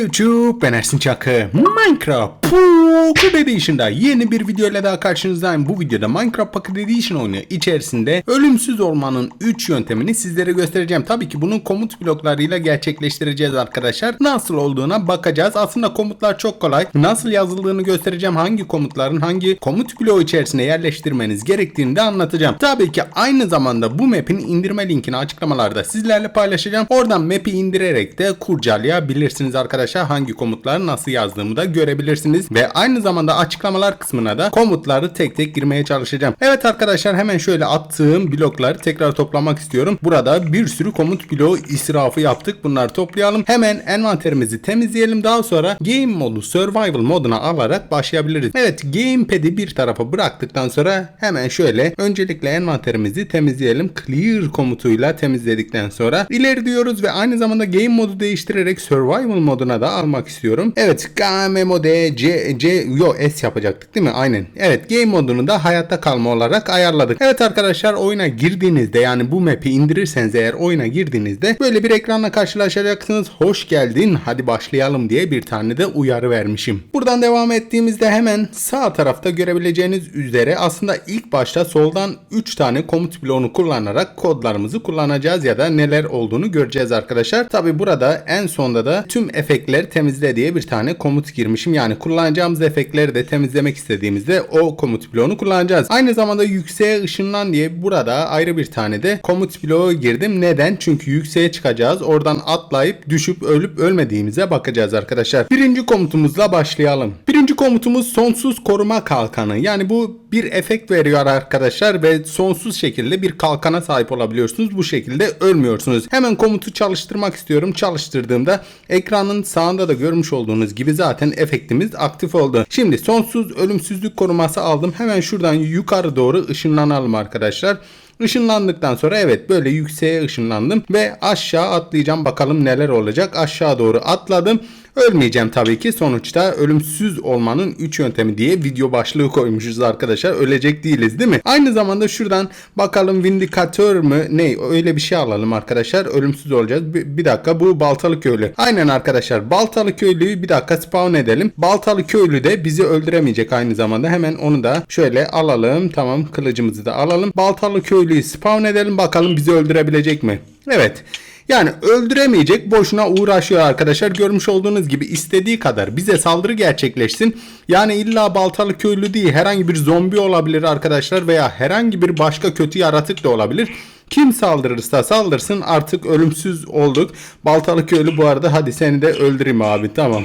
YouTube ben Ersin Çakı Minecraft Pocket Edition'da yeni bir video ile daha karşınızdayım. Bu videoda Minecraft Pocket Edition oyunu içerisinde ölümsüz olmanın 3 yöntemini sizlere göstereceğim. Tabii ki bunun komut bloklarıyla gerçekleştireceğiz arkadaşlar. Nasıl olduğuna bakacağız. Aslında komutlar çok kolay. Nasıl yazıldığını göstereceğim. Hangi komutların hangi komut bloğu içerisine yerleştirmeniz gerektiğini de anlatacağım. Tabii ki aynı zamanda bu map'in indirme linkini açıklamalarda sizlerle paylaşacağım. Oradan map'i indirerek de kurcalayabilirsiniz arkadaşlar. Hangi komutları nasıl yazdığımı da görebilirsiniz. Ve aynı zamanda açıklamalar kısmına da komutları tek tek girmeye çalışacağım. Evet arkadaşlar hemen şöyle attığım blokları tekrar toplamak istiyorum. Burada bir sürü komut bloğu israfı yaptık. Bunları toplayalım. Hemen envanterimizi temizleyelim. Daha sonra game modu survival moduna alarak başlayabiliriz. Evet gamepad'i bir tarafa bıraktıktan sonra hemen şöyle öncelikle envanterimizi temizleyelim. Clear komutuyla temizledikten sonra ileri diyoruz ve aynı zamanda game modu değiştirerek survival moduna da almak istiyorum. Evet game mode C, C yo S yapacaktık değil mi? Aynen. Evet game modunu da hayatta kalma olarak ayarladık. Evet arkadaşlar oyuna girdiğinizde yani bu map'i indirirseniz eğer oyuna girdiğinizde böyle bir ekranla karşılaşacaksınız. Hoş geldin hadi başlayalım diye bir tane de uyarı vermişim. Buradan devam ettiğimizde hemen sağ tarafta görebileceğiniz üzere aslında ilk başta soldan 3 tane komut bloğunu kullanarak kodlarımızı kullanacağız ya da neler olduğunu göreceğiz arkadaşlar. Tabi burada en sonda da tüm efektleri temizle diye bir tane komut girmişim. Yani kullanacağımız efektleri de temizlemek istediğimizde o komut bloğunu kullanacağız. Aynı zamanda yükseğe ışınlan diye burada ayrı bir tane de komut bloğu girdim. Neden? Çünkü yükseğe çıkacağız. Oradan atlayıp düşüp ölüp ölmediğimize bakacağız arkadaşlar. Birinci komutumuzla başlayalım. Birinci komutumuz sonsuz koruma kalkanı. Yani bu bir efekt veriyor arkadaşlar ve sonsuz şekilde bir kalkana sahip olabiliyorsunuz. Bu şekilde ölmüyorsunuz. Hemen komutu çalıştırmak istiyorum. Çalıştırdığımda ekranın sağında da görmüş olduğunuz gibi zaten efektimiz aktif oldu. Şimdi sonsuz ölümsüzlük koruması aldım. Hemen şuradan yukarı doğru ışınlanalım arkadaşlar. Işınlandıktan sonra evet böyle yükseğe ışınlandım ve aşağı atlayacağım bakalım neler olacak. Aşağı doğru atladım. Ölmeyeceğim tabii ki. Sonuçta ölümsüz olmanın 3 yöntemi diye video başlığı koymuşuz arkadaşlar. Ölecek değiliz değil mi? Aynı zamanda şuradan bakalım vindikatör mü ne öyle bir şey alalım arkadaşlar. Ölümsüz olacağız. Bir, bir dakika bu baltalı köylü. Aynen arkadaşlar baltalı köylüyü bir dakika spawn edelim. Baltalı köylü de bizi öldüremeyecek aynı zamanda. Hemen onu da şöyle alalım. Tamam kılıcımızı da alalım. Baltalı köylüyü spawn edelim bakalım bizi öldürebilecek mi? Evet. Yani öldüremeyecek boşuna uğraşıyor arkadaşlar. Görmüş olduğunuz gibi istediği kadar bize saldırı gerçekleşsin. Yani illa baltalı köylü değil herhangi bir zombi olabilir arkadaşlar veya herhangi bir başka kötü yaratık da olabilir. Kim saldırırsa saldırsın artık ölümsüz olduk. Baltalı köylü bu arada hadi seni de öldüreyim abi tamam.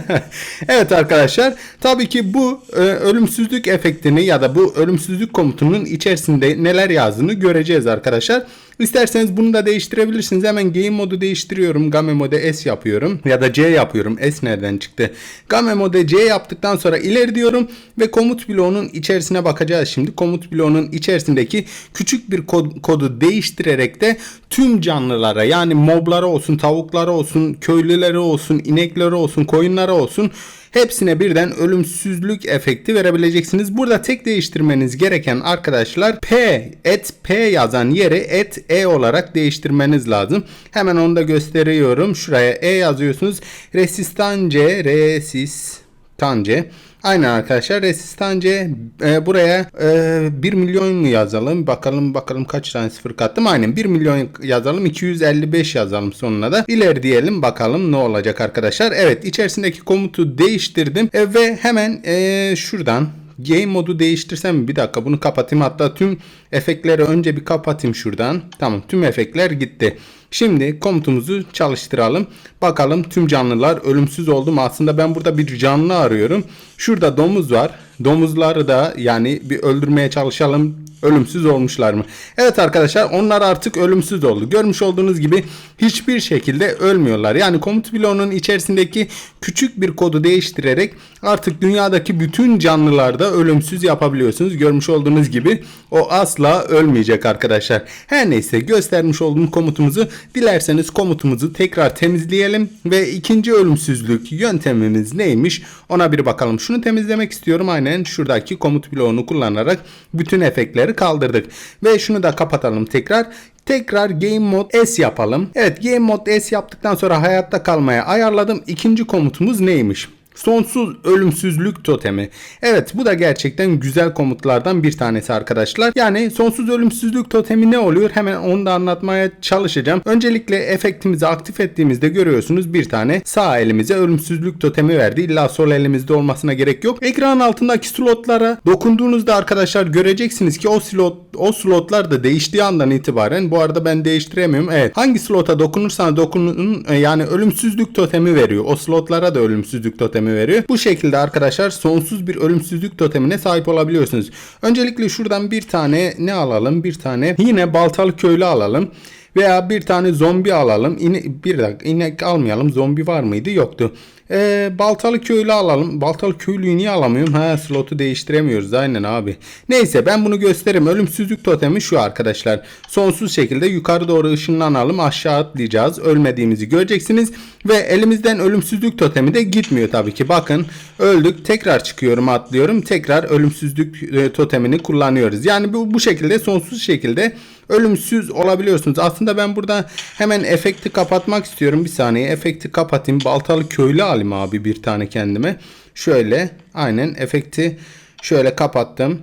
evet arkadaşlar tabii ki bu e, ölümsüzlük efektini ya da bu ölümsüzlük komutunun içerisinde neler yazdığını göreceğiz arkadaşlar. İsterseniz bunu da değiştirebilirsiniz. Hemen game modu değiştiriyorum. Game mode S yapıyorum. Ya da C yapıyorum. S nereden çıktı? Game mode C yaptıktan sonra ileri diyorum. Ve komut bloğunun içerisine bakacağız şimdi. Komut bloğunun içerisindeki küçük bir kod, kodu değiştirerek de tüm canlılara yani moblara olsun, tavuklara olsun, köylülere olsun, ineklere olsun, koyunlara olsun Hepsine birden ölümsüzlük efekti verebileceksiniz. Burada tek değiştirmeniz gereken arkadaşlar P, et P yazan yeri et E olarak değiştirmeniz lazım. Hemen onu da gösteriyorum. Şuraya E yazıyorsunuz. Resistance, resistance. Aynen arkadaşlar resistance e, buraya e, 1 milyon mu yazalım? Bakalım bakalım kaç tane sıfır kattım? Aynen 1 milyon yazalım 255 yazalım sonuna da. İleri diyelim bakalım ne olacak arkadaşlar. Evet içerisindeki komutu değiştirdim. E, ve hemen e, şuradan Game modu değiştirsem bir dakika bunu kapatayım. Hatta tüm efektleri önce bir kapatayım şuradan. Tamam tüm efektler gitti Şimdi komutumuzu çalıştıralım. Bakalım tüm canlılar ölümsüz oldu mu? Aslında ben burada bir canlı arıyorum. Şurada domuz var. Domuzları da yani bir öldürmeye çalışalım. Ölümsüz olmuşlar mı? Evet arkadaşlar onlar artık ölümsüz oldu. Görmüş olduğunuz gibi hiçbir şekilde ölmüyorlar. Yani komut bloğunun içerisindeki küçük bir kodu değiştirerek artık dünyadaki bütün canlılarda ölümsüz yapabiliyorsunuz. Görmüş olduğunuz gibi o asla ölmeyecek arkadaşlar. Her neyse göstermiş olduğum komutumuzu Dilerseniz komutumuzu tekrar temizleyelim ve ikinci ölümsüzlük yöntemimiz neymiş ona bir bakalım. Şunu temizlemek istiyorum aynen şuradaki komut bloğunu kullanarak bütün efektleri kaldırdık. Ve şunu da kapatalım tekrar. Tekrar Game Mode S yapalım. Evet Game Mode S yaptıktan sonra hayatta kalmaya ayarladım. İkinci komutumuz neymiş? Sonsuz ölümsüzlük totemi. Evet bu da gerçekten güzel komutlardan bir tanesi arkadaşlar. Yani sonsuz ölümsüzlük totemi ne oluyor? Hemen onu da anlatmaya çalışacağım. Öncelikle efektimizi aktif ettiğimizde görüyorsunuz bir tane sağ elimize ölümsüzlük totemi verdi. İlla sol elimizde olmasına gerek yok. Ekranın altındaki slotlara dokunduğunuzda arkadaşlar göreceksiniz ki o slot o slotlar da değiştiği andan itibaren bu arada ben değiştiremiyorum. Evet. Hangi slota dokunursanız dokunun e, yani ölümsüzlük totemi veriyor. O slotlara da ölümsüzlük totemi veriyor. Bu şekilde arkadaşlar sonsuz bir ölümsüzlük totemine sahip olabiliyorsunuz. Öncelikle şuradan bir tane ne alalım? Bir tane yine baltalı köylü alalım. Veya bir tane zombi alalım. İne, bir dakika inek almayalım. Zombi var mıydı? Yoktu. Ee, baltalı köylü alalım. Baltalı köylüyü niye alamıyorum? Ha slotu değiştiremiyoruz aynen abi. Neyse ben bunu göstereyim. Ölümsüzlük totemi şu arkadaşlar. Sonsuz şekilde yukarı doğru ışınlanalım. Aşağı atlayacağız. Ölmediğimizi göreceksiniz. Ve elimizden ölümsüzlük totemi de gitmiyor tabii ki. Bakın öldük. Tekrar çıkıyorum atlıyorum. Tekrar ölümsüzlük e, totemini kullanıyoruz. Yani bu, bu şekilde sonsuz şekilde ölümsüz olabiliyorsunuz. Aslında ben burada hemen efekti kapatmak istiyorum. Bir saniye efekti kapatayım. Baltalı köylü alayım abi bir tane kendime. Şöyle aynen efekti şöyle kapattım.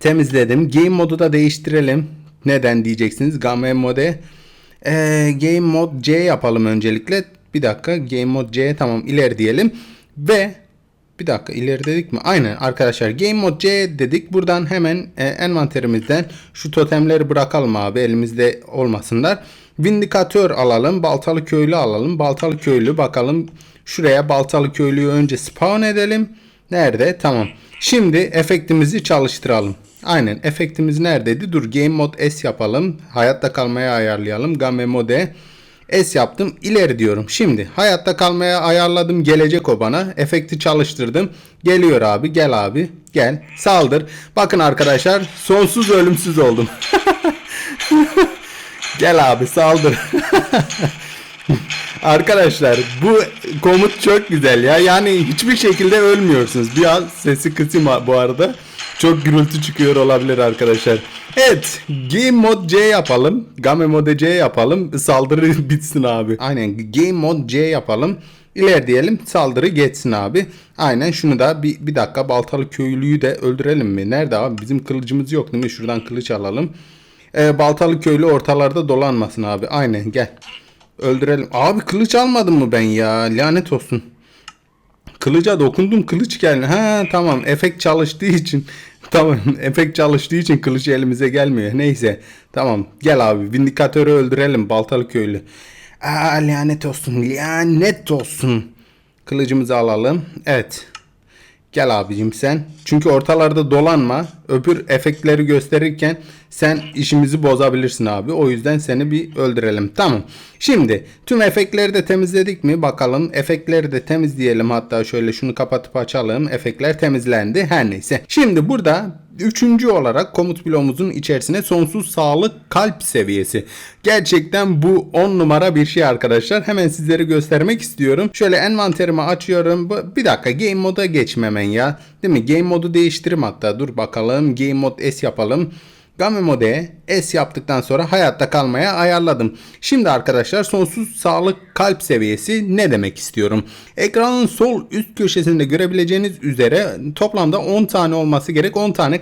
Temizledim. Game modu da değiştirelim. Neden diyeceksiniz. Game mode ee, Game Mode C yapalım öncelikle. Bir dakika Game Mode C tamam ileri diyelim. Ve bir dakika ileri dedik mi? Aynen arkadaşlar Game Mode C dedik. Buradan hemen e, envanterimizden şu totemleri bırakalım abi elimizde olmasınlar. Vindikatör alalım. Baltalı köylü alalım. Baltalı köylü bakalım. Şuraya baltalı köylüyü önce spawn edelim. Nerede? Tamam. Şimdi efektimizi çalıştıralım. Aynen efektimiz neredeydi? Dur Game Mode S yapalım. Hayatta kalmaya ayarlayalım. Game Mode S yaptım. İleri diyorum. Şimdi hayatta kalmaya ayarladım. Gelecek o bana. Efekti çalıştırdım. Geliyor abi. Gel abi. Gel. Saldır. Bakın arkadaşlar. Sonsuz ölümsüz oldum. Gel abi saldır. Arkadaşlar bu komut çok güzel ya. Yani hiçbir şekilde ölmüyorsunuz. Biraz sesi kısayım bu arada. Çok gürültü çıkıyor olabilir arkadaşlar. Evet. Game Mode C yapalım. Game Mode C yapalım. Saldırı bitsin abi. Aynen. Game Mode C yapalım. İler diyelim saldırı geçsin abi. Aynen şunu da bir, bir dakika baltalı köylüyü de öldürelim mi? Nerede abi? Bizim kılıcımız yok değil mi? Şuradan kılıç alalım. Ee, baltalı köylü ortalarda dolanmasın abi. Aynen gel. Öldürelim. Abi kılıç almadım mı ben ya? Lanet olsun. Kılıca dokundum kılıç geldi. Ha tamam efekt çalıştığı için. Tamam efekt çalıştığı için kılıç elimize gelmiyor. Neyse tamam gel abi vindikatörü öldürelim baltalı köylü. Aa lanet olsun lanet olsun. Kılıcımızı alalım. Evet. Gel abicim sen. Çünkü ortalarda dolanma. Öbür efektleri gösterirken sen işimizi bozabilirsin abi. O yüzden seni bir öldürelim. Tamam. Şimdi tüm efektleri de temizledik mi? Bakalım. Efektleri de temizleyelim. Hatta şöyle şunu kapatıp açalım. Efektler temizlendi. Her neyse. Şimdi burada Üçüncü olarak komut bloğumuzun içerisine sonsuz sağlık kalp seviyesi. Gerçekten bu 10 numara bir şey arkadaşlar. Hemen sizlere göstermek istiyorum. Şöyle envanterimi açıyorum. Bir dakika game moda geçmemen ya. Değil mi? Game modu değiştirim hatta. Dur bakalım. Game mod S yapalım. Game Mode S yaptıktan sonra hayatta kalmaya ayarladım. Şimdi arkadaşlar sonsuz sağlık kalp seviyesi ne demek istiyorum? Ekranın sol üst köşesinde görebileceğiniz üzere toplamda 10 tane olması gerek 10 tane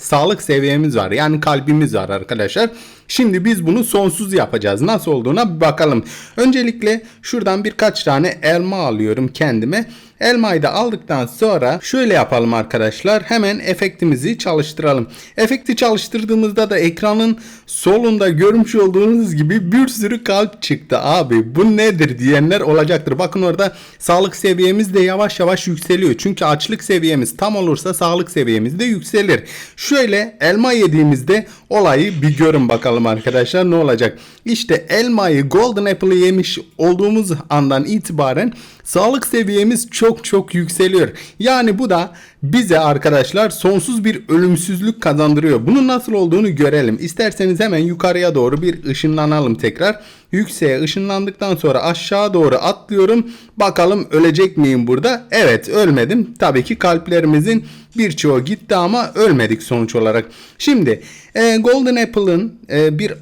sağlık seviyemiz var. Yani kalbimiz var arkadaşlar. Şimdi biz bunu sonsuz yapacağız. Nasıl olduğuna bir bakalım. Öncelikle şuradan birkaç tane elma alıyorum kendime. Elmayı da aldıktan sonra şöyle yapalım arkadaşlar. Hemen efektimizi çalıştıralım. Efekti çalıştırdığımızda da ekranın solunda görmüş olduğunuz gibi bir sürü kalp çıktı abi. Bu nedir diyenler olacaktır. Bakın orada sağlık seviyemiz de yavaş yavaş yükseliyor. Çünkü açlık seviyemiz tam olursa sağlık seviyemiz de yükselir. Şöyle elma yediğimizde olayı bir görün bakalım arkadaşlar ne olacak. İşte elmayı Golden Apple'ı yemiş olduğumuz andan itibaren sağlık seviyemiz çok çok yükseliyor. Yani bu da bize arkadaşlar sonsuz bir ölümsüzlük kazandırıyor. Bunun nasıl olduğunu görelim. İsterseniz hemen yukarıya doğru bir ışınlanalım tekrar. Yükseğe ışınlandıktan sonra aşağı doğru atlıyorum. Bakalım ölecek miyim burada? Evet ölmedim. Tabii ki kalplerimizin birçoğu gitti ama ölmedik sonuç olarak. Şimdi e, Golden Apple'ın e, bir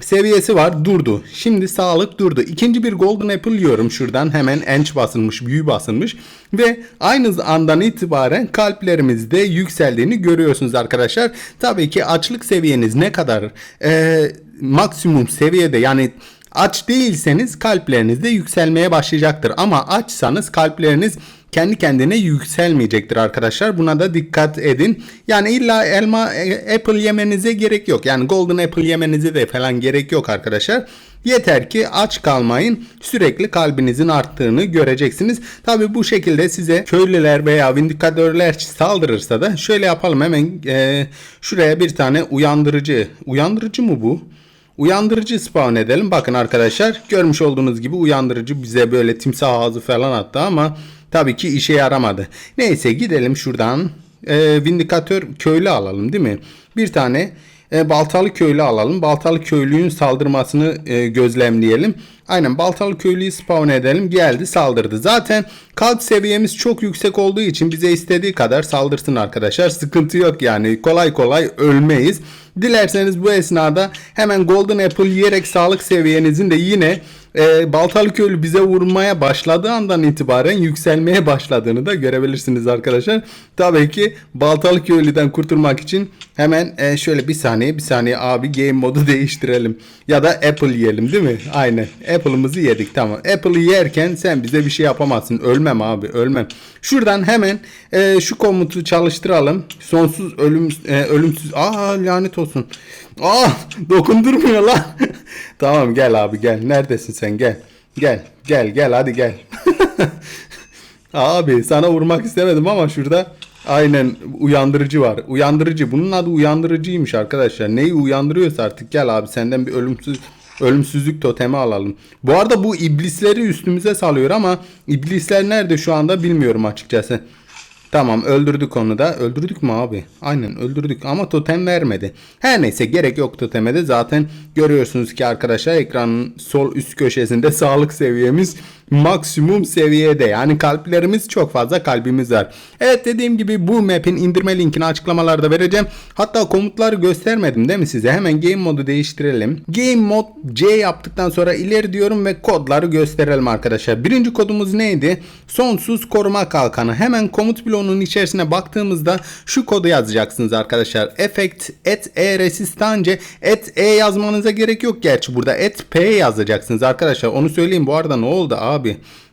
seviyesi var durdu. Şimdi sağlık durdu. İkinci bir Golden Apple yiyorum şuradan. Hemen enç basılmış, büyü basılmış. Ve aynı andan itibaren kalplerimizde yükseldiğini görüyorsunuz arkadaşlar. Tabii ki açlık seviyeniz ne kadar e, maksimum seviyede yani Aç değilseniz kalpleriniz de yükselmeye başlayacaktır. Ama açsanız kalpleriniz kendi kendine yükselmeyecektir arkadaşlar. Buna da dikkat edin. Yani illa elma e, apple yemenize gerek yok. Yani golden apple yemenize de falan gerek yok arkadaşlar. Yeter ki aç kalmayın. Sürekli kalbinizin arttığını göreceksiniz. Tabi bu şekilde size köylüler veya vindikatörler saldırırsa da şöyle yapalım hemen e, şuraya bir tane uyandırıcı. Uyandırıcı mı bu? Uyandırıcı spawn edelim. Bakın arkadaşlar görmüş olduğunuz gibi uyandırıcı bize böyle timsah ağzı falan attı ama tabii ki işe yaramadı. Neyse gidelim şuradan e, vindikatör köylü alalım değil mi? Bir tane e, baltalı köylü alalım. Baltalı köylünün saldırmasını e, gözlemleyelim. Aynen baltalı köylüyü spawn edelim. Geldi saldırdı. Zaten kalp seviyemiz çok yüksek olduğu için bize istediği kadar saldırsın arkadaşlar. Sıkıntı yok yani. Kolay kolay ölmeyiz. Dilerseniz bu esnada hemen Golden Apple yiyerek sağlık seviyenizin de yine e, baltalı köylü bize vurmaya başladığı andan itibaren yükselmeye başladığını da görebilirsiniz arkadaşlar. Tabii ki baltalı köylüden kurtulmak için hemen e, şöyle bir saniye bir saniye abi game modu değiştirelim. Ya da Apple yiyelim değil mi? Aynen. Apple'ımızı yedik tamam. Apple'ı yerken sen bize bir şey yapamazsın. Ölmem abi ölmem. Şuradan hemen e, şu komutu çalıştıralım. Sonsuz ölüm e, ölümsüz. Aa lanet olsun. Aa dokundurmuyor lan. tamam gel abi gel. Neredesin sen gel. Gel gel gel hadi gel. abi sana vurmak istemedim ama şurada aynen uyandırıcı var. Uyandırıcı. Bunun adı uyandırıcıymış arkadaşlar. Neyi uyandırıyorsa artık gel abi senden bir ölümsüz ölümsüzlük totemi alalım. Bu arada bu iblisleri üstümüze salıyor ama iblisler nerede şu anda bilmiyorum açıkçası. Tamam öldürdük onu da. Öldürdük mü abi? Aynen öldürdük ama totem vermedi. Her neyse gerek yok toteme de. Zaten görüyorsunuz ki arkadaşlar ekranın sol üst köşesinde sağlık seviyemiz maksimum seviyede. Yani kalplerimiz çok fazla kalbimiz var. Evet dediğim gibi bu map'in indirme linkini açıklamalarda vereceğim. Hatta komutları göstermedim değil mi size? Hemen game modu değiştirelim. Game mod C yaptıktan sonra ileri diyorum ve kodları gösterelim arkadaşlar. Birinci kodumuz neydi? Sonsuz koruma kalkanı. Hemen komut bloğunun içerisine baktığımızda şu kodu yazacaksınız arkadaşlar. Effect et e resistance et e yazmanıza gerek yok gerçi burada et p yazacaksınız arkadaşlar. Onu söyleyeyim bu arada ne oldu abi?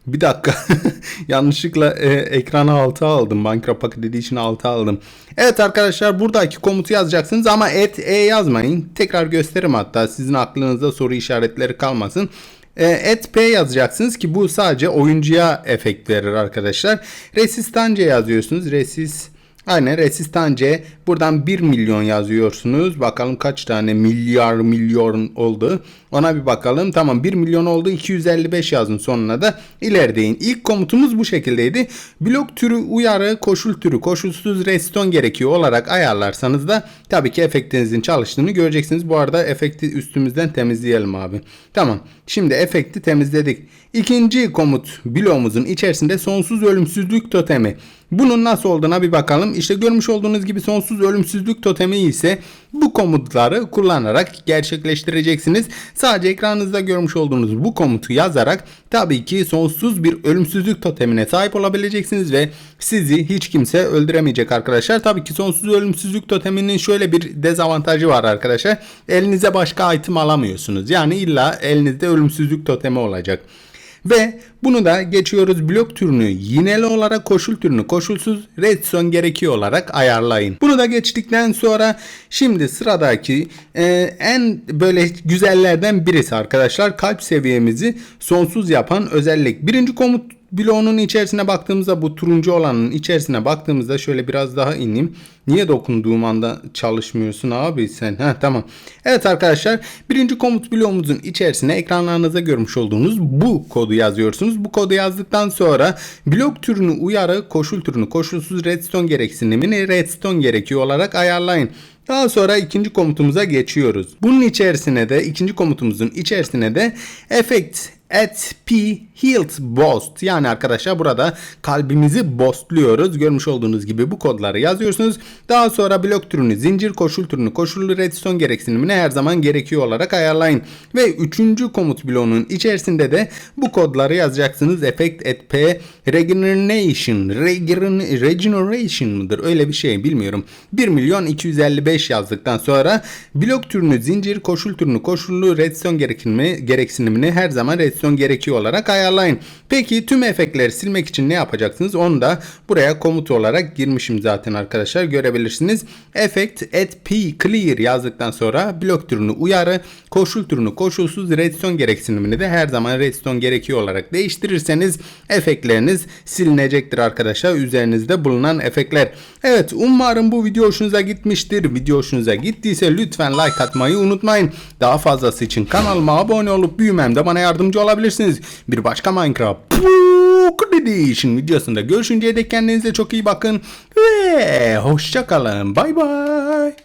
Bir dakika. Yanlışlıkla e, ekranı altı aldım. Minecraft Pocket Edition altı aldım. Evet arkadaşlar buradaki komutu yazacaksınız ama et e yazmayın. Tekrar gösteririm hatta sizin aklınızda soru işaretleri kalmasın. E, et P yazacaksınız ki bu sadece oyuncuya efekt verir arkadaşlar. Resistance yazıyorsunuz. Resist Aynen resistance buradan 1 milyon yazıyorsunuz. Bakalım kaç tane milyar milyon oldu. Ona bir bakalım. Tamam 1 milyon oldu. 255 yazın sonuna da ilerleyin. İlk komutumuz bu şekildeydi. Blok türü uyarı, koşul türü, koşulsuz reston gerekiyor olarak ayarlarsanız da tabii ki efektinizin çalıştığını göreceksiniz. Bu arada efekti üstümüzden temizleyelim abi. Tamam. Şimdi efekti temizledik. İkinci komut bloğumuzun içerisinde sonsuz ölümsüzlük totemi. Bunun nasıl olduğuna bir bakalım. İşte görmüş olduğunuz gibi sonsuz ölümsüzlük totemi ise bu komutları kullanarak gerçekleştireceksiniz. Sadece ekranınızda görmüş olduğunuz bu komutu yazarak tabii ki sonsuz bir ölümsüzlük totemine sahip olabileceksiniz ve sizi hiç kimse öldüremeyecek arkadaşlar. Tabii ki sonsuz ölümsüzlük toteminin şöyle bir dezavantajı var arkadaşlar. Elinize başka item alamıyorsunuz. Yani illa elinizde ölümsüzlük totemi olacak. Ve bunu da geçiyoruz blok türünü yineli olarak koşul türünü koşulsuz redstone gerekiyor olarak ayarlayın. Bunu da geçtikten sonra şimdi sıradaki e, en böyle güzellerden birisi arkadaşlar kalp seviyemizi sonsuz yapan özellik. Birinci komut bloğunun içerisine baktığımızda bu turuncu olanın içerisine baktığımızda şöyle biraz daha ineyim. Niye dokunduğum anda çalışmıyorsun abi sen? Ha tamam. Evet arkadaşlar birinci komut bloğumuzun içerisine ekranlarınıza görmüş olduğunuz bu kodu yazıyorsunuz. Bu kodu yazdıktan sonra blok türünü uyarı, koşul türünü koşulsuz redstone gereksinimini redstone gerekiyor olarak ayarlayın. Daha sonra ikinci komutumuza geçiyoruz. Bunun içerisine de ikinci komutumuzun içerisine de effect at p health boost yani arkadaşlar burada kalbimizi boostluyoruz. Görmüş olduğunuz gibi bu kodları yazıyorsunuz. Daha sonra blok türünü, zincir koşul türünü, koşullu redstone gereksinimini her zaman gerekiyor olarak ayarlayın. Ve üçüncü komut bloğunun içerisinde de bu kodları yazacaksınız. Effect at p regeneration, regen- regeneration mıdır? Öyle bir şey bilmiyorum. 1 milyon 255 yazdıktan sonra blok türünü, zincir koşul türünü, koşullu redstone gereksinimi, gereksinimini her zaman redstone gerekiyor olarak ayarlayın. Peki tüm efektleri silmek için ne yapacaksınız? Onu da buraya komut olarak girmişim zaten arkadaşlar görebilirsiniz. Effect at p clear yazdıktan sonra blok türünü uyarı, koşul türünü koşulsuz redstone gereksinimini de her zaman redstone gerekiyor olarak değiştirirseniz efektleriniz silinecektir arkadaşlar. Üzerinizde bulunan efektler. Evet umarım bu video hoşunuza gitmiştir. Video hoşunuza gittiyse lütfen like atmayı unutmayın. Daha fazlası için kanalıma abone olup büyümemde bana yardımcı olabilirsiniz. Bir başka Minecraft Pocket Edition videosunda görüşünceye dek kendinize çok iyi bakın ve hoşça kalın. Bay bay.